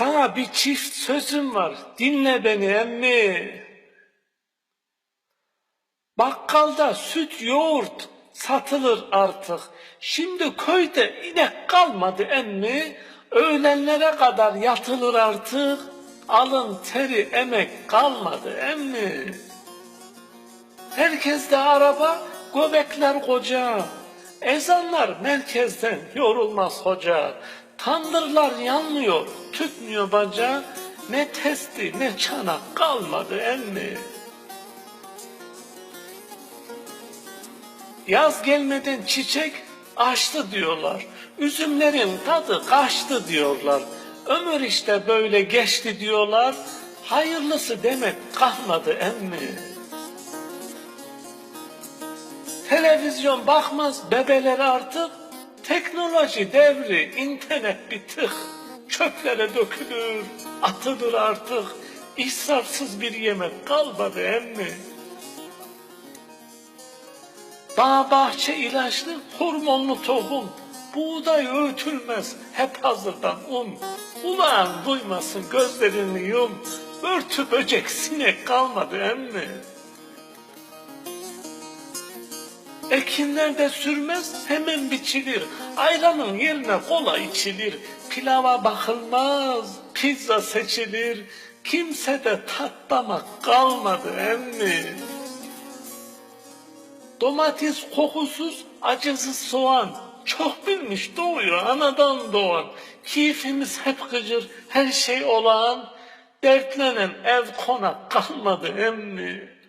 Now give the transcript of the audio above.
Sana bir çift sözüm var. Dinle beni emmi. Bakkalda süt yoğurt satılır artık. Şimdi köyde inek kalmadı emmi. Öğlenlere kadar yatılır artık. Alın teri emek kalmadı emmi. Herkeste araba, göbekler koca. Ezanlar merkezden yorulmaz hoca. Tandırlar yanmıyor, tütmüyor baca. Ne testi ne çanak kalmadı emmi. Yaz gelmeden çiçek açtı diyorlar. Üzümlerin tadı kaçtı diyorlar. Ömür işte böyle geçti diyorlar. Hayırlısı demek kalmadı emmi. Televizyon bakmaz bebeler artık. Teknoloji devri, internet bir tık. Çöplere dökülür, atılır artık. İsrafsız bir yemek kalmadı emmi. Bağ bahçe ilaçlı hormonlu tohum. Buğday öğütülmez hep hazırdan un. Kulağın duymasın gözlerini yum. Örtü böcek sinek kalmadı emmi. Ekinler de sürmez hemen biçilir. Ayranın yerine kola içilir. Pilava bakılmaz, pizza seçilir. Kimse de tatlamak kalmadı emmi. Domates kokusuz, acısız soğan. Çok bilmiş doğuyor anadan doğan. Keyfimiz hep gıcır, her şey olağan. Dertlenen ev konak kalmadı emmi.